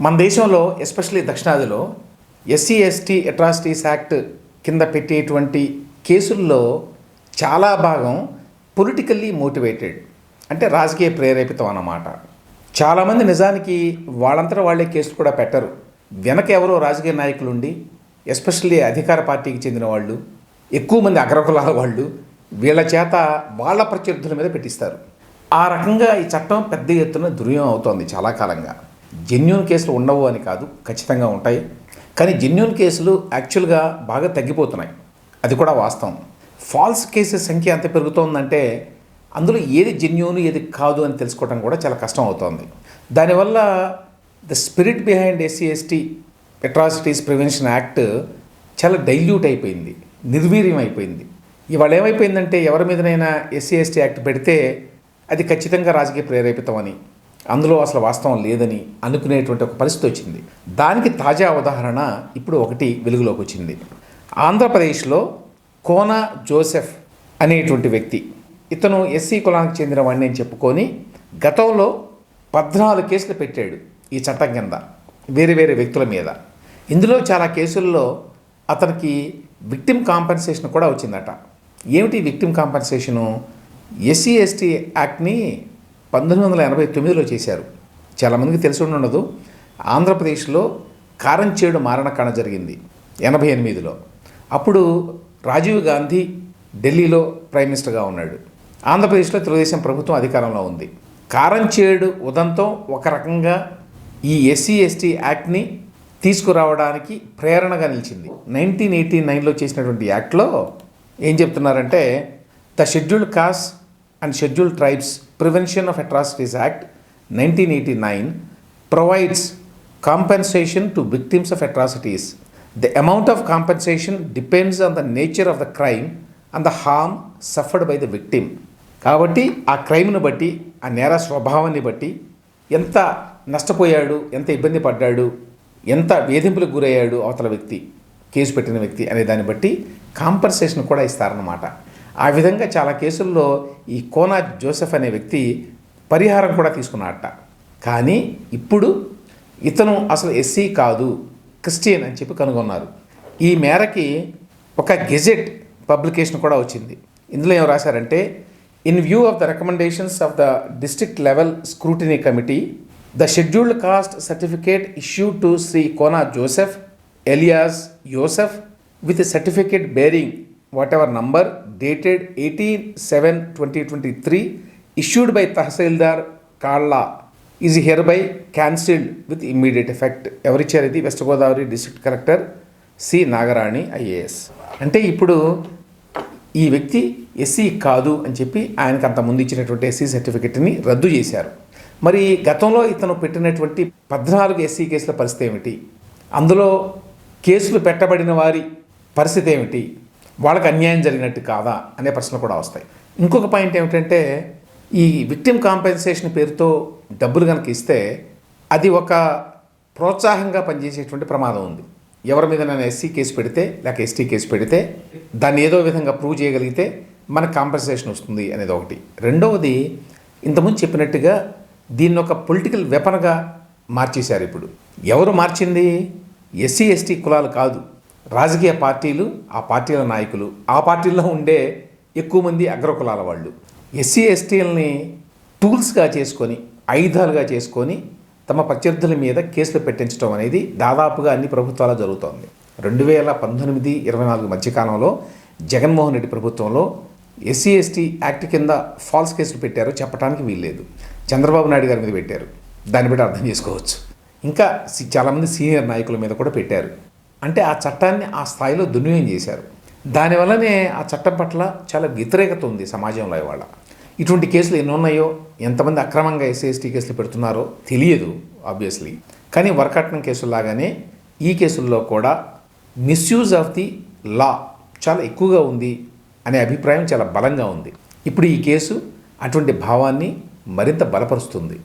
మన దేశంలో ఎస్పెషల్లీ దక్షిణాదిలో ఎస్సీ ఎస్టీ అట్రాసిటీస్ యాక్ట్ కింద పెట్టేటువంటి కేసుల్లో చాలా భాగం పొలిటికల్లీ మోటివేటెడ్ అంటే రాజకీయ ప్రేరేపితం అన్నమాట. చాలామంది నిజానికి వాళ్ళంతా వాళ్ళే కేసులు కూడా పెట్టరు. వెనక ఎవరో రాజకీయ నాయకులు ఉండి ఎస్పెషల్లీ అధికార పార్టీకి చెందిన వాళ్ళు ఎక్కువ మంది అగ్రకులాల వాళ్ళు వీళ్ళ చేత వాళ్ళ ప్రత్యర్థుల మీద పెట్టిస్తారు. ఆ రకంగా ఈ చట్టం పెద్ద ఎత్తున దుర్యం అవుతోంది చాలా కాలంగా. జెన్యున్ కేసులు ఉండవు అని కాదు ఖచ్చితంగా ఉంటాయి. కానీ జెన్యున్ కేసులు యాక్చువల్గా బాగా తగ్గిపోతున్నాయి. అది కూడా వాస్తవం. ఫాల్స్ కేసెస్ సంఖ్య ఎంత పెరుగుతోందంటే అందులో ఏది జెన్యున్ ఏది కాదు అని తెలుసుకోవడం కూడా చాలా కష్టం అవుతోంది. దానివల్ల the spirit behind SC ST atrocities prevention act చాలా డైల్యూట్ అయిపోయింది నిర్వీర్యం అయిపోయింది. ఇవాళ ఏమైపోయిందంటే ఎవరి మీదనైనా ఎస్సీ ఎస్టీ యాక్ట్ పెడితే అది ఖచ్చితంగా రాజకీయ ప్రేరేపితమని అందులో అసలు వాస్తవం లేదని అనుకునేటువంటి ఒక పరిస్థితి వచ్చింది. దానికి తాజా ఉదాహరణ ఇప్పుడు ఒకటి వెలుగులోకి వచ్చింది. ఆంధ్రప్రదేశ్లో కోన జోసెఫ్ అనేటువంటి వ్యక్తి ఇతను ఎస్సీ కులానికి చెందిన వాడిని అని చెప్పుకొని గతంలో పద్నాలుగు కేసులు పెట్టాడు ఈ చట్టం కింద వేరే వేరే వ్యక్తుల మీద. ఇందులో చాలా కేసుల్లో అతనికి విక్టిమ్ కాంపెన్సేషన్ కూడా వచ్చిందట. ఏమిటి విక్టిమ్ కాంపెన్సేషను? ఎస్సీ ఎస్టీ యాక్ట్ని పంతొమ్మిది వందల ఎనభై తొమ్మిదిలో చేశారు. చాలామందికి తెలిసి ఉండదు ఆంధ్రప్రదేశ్లో కారంచేడు మారణకాండ జరిగింది ఎనభై ఎనిమిదిలో. అప్పుడు రాజీవ్ గాంధీ ఢిల్లీలో ప్రైమ్ మినిస్టర్గా ఉన్నాడు. ఆంధ్రప్రదేశ్లో తెలుగుదేశం ప్రభుత్వం అధికారంలో ఉంది. కారంచేడు ఉదంతం ఒక రకంగా ఈ ఎస్సీ ఎస్టీ యాక్ట్ని తీసుకురావడానికి ప్రేరణగా నిలిచింది. నైన్టీన్ ఎయిటీ నైన్లో చేసినటువంటి యాక్ట్లో ఏం చెప్తున్నారంటే the scheduled caste and schedule tribes prevention of atrocities act nineteen eighty nine provides compensation to victims of atrocities the amount of compensation depends on the nature of the crime and the harm suffered by the victim కాబట్టి ఆ క్రైమ్ను బట్టి ఆ నేర స్వభావాన్ని బట్టి ఎంత నష్టపోయాడు ఎంత ఇబ్బంది పడ్డాడు ఎంత వేధింపులకు గురయ్యాడు అవతల వ్యక్తి కేసు పెట్టిన వ్యక్తి అనే దాన్ని బట్టి కాంపెన్సేషన్ కూడా ఇస్తారన్నమాట. ఆ విధంగా చాలా కేసుల్లో ఈ కోనా జోసెఫ్ అనే వ్యక్తి పరిహారం కూడా తీసుకున్నట్ట కానీ ఇప్పుడు ఇతను అసలు ఎస్సీ కాదు క్రిస్టియన్ అని చెప్పి కనుగొన్నారు. ఈ మేరకి ఒక గెజెట్ పబ్లికేషన్ కూడా వచ్చింది. ఇందులో ఏం రాశారంటే in view of the recommendations of the district level scrutiny committee the scheduled caste certificate issue to Shri Kona Joseph alias Yosef with certificate bearing whatever number dated eighteen seven twenty twenty three issued by tahsildar Kalla is here by cancelled with immediate effect ఎవరిచ్చారు ఇది west Godavari district collector C Nagarani IAS అంటే ఇప్పుడు ఈ వ్యక్తి SC కాదు అని చెప్పి ఆయనకు అంత ముందు ఇచ్చినటువంటి ఎస్సీ సర్టిఫికెట్ని రద్దు చేశారు. మరి గతంలో ఇతను పెట్టినటువంటి పద్నాలుగు ఎస్సీ కేసుల పరిస్థితి ఏమిటి? అందులో కేసులు పెట్టబడిన వారి పరిస్థితి ఏమిటి? వాళ్ళకి అన్యాయం జరిగినట్టు కాదా అనే ప్రశ్నలు కూడా వస్తాయి. ఇంకొక పాయింట్ ఏమిటంటే ఈ విక్టిమ్ కాంపెన్సేషన్ పేరుతో డబ్బులు కనుక ఇస్తే అది ఒక ప్రోత్సాహంగా పనిచేసేటువంటి ప్రమాదం ఉంది. ఎవరి మీద నేను ఎస్సీ కేసు పెడితే లేక ఎస్టీ కేసు పెడితే దాన్ని ఏదో విధంగా ప్రూవ్ చేయగలిగితే మనకు కాంపెన్సేషన్ వస్తుంది అనేది ఒకటి. రెండవది ఇంతకుముందు చెప్పినట్టుగా దీన్ని ఒక పొలిటికల్ వెపన్గా మార్చేశారు ఇప్పుడు. ఎవరు మార్చింది? ఎస్సీ ఎస్టీ కులాలు కాదు. రాజకీయ పార్టీలు ఆ పార్టీల నాయకులు ఆ పార్టీల్లో ఉండే ఎక్కువ మంది అగ్రకులాల వాళ్ళు. ఎస్సీ ఎస్టీలని టూల్స్గా చేసుకొని ఆయుధాలుగా చేసుకొని తమ ప్రత్యర్థుల మీద కేసులు పెట్టించడం అనేది దాదాపుగా అన్ని ప్రభుత్వాలు జరుగుతోంది. రెండు వేల పంతొమ్మిది ఇరవై నాలుగు మధ్యకాలంలో జగన్మోహన్ రెడ్డి ప్రభుత్వంలో ఎస్సీ ఎస్టీ యాక్ట్ కింద ఫాల్స్ కేసులు పెట్టారో చెప్పడానికి వీల్లేదు. చంద్రబాబు నాయుడు గారి మీద పెట్టారు. దాన్ని బట్టి అర్థం చేసుకోవచ్చు. ఇంకా సి- చాలామంది సీనియర్ నాయకుల మీద కూడా పెట్టారు. అంటే ఆ చట్టాన్ని ఆ స్థాయిలో దుర్వినియోగం చేశారు. దానివల్లనే ఆ చట్టం పట్ల చాలా వ్యతిరేకత ఉంది సమాజంలో ఇవాళ. ఇటువంటి కేసులు ఎన్ని ఉన్నాయో ఎంతమంది అక్రమంగా ఎస్సీ కేసులు పెడుతున్నారో తెలియదు ఆబ్వియస్లీ కానీ వరకట్నం కేసుల్లాగానే ఈ కేసుల్లో కూడా మిస్యూజ్ ఆఫ్ ది లా చాలా ఎక్కువగా ఉంది అనే అభిప్రాయం చాలా బలంగా ఉంది. ఇప్పుడు ఈ కేసు అటువంటి భావాన్ని మరింత బలపరుస్తుంది.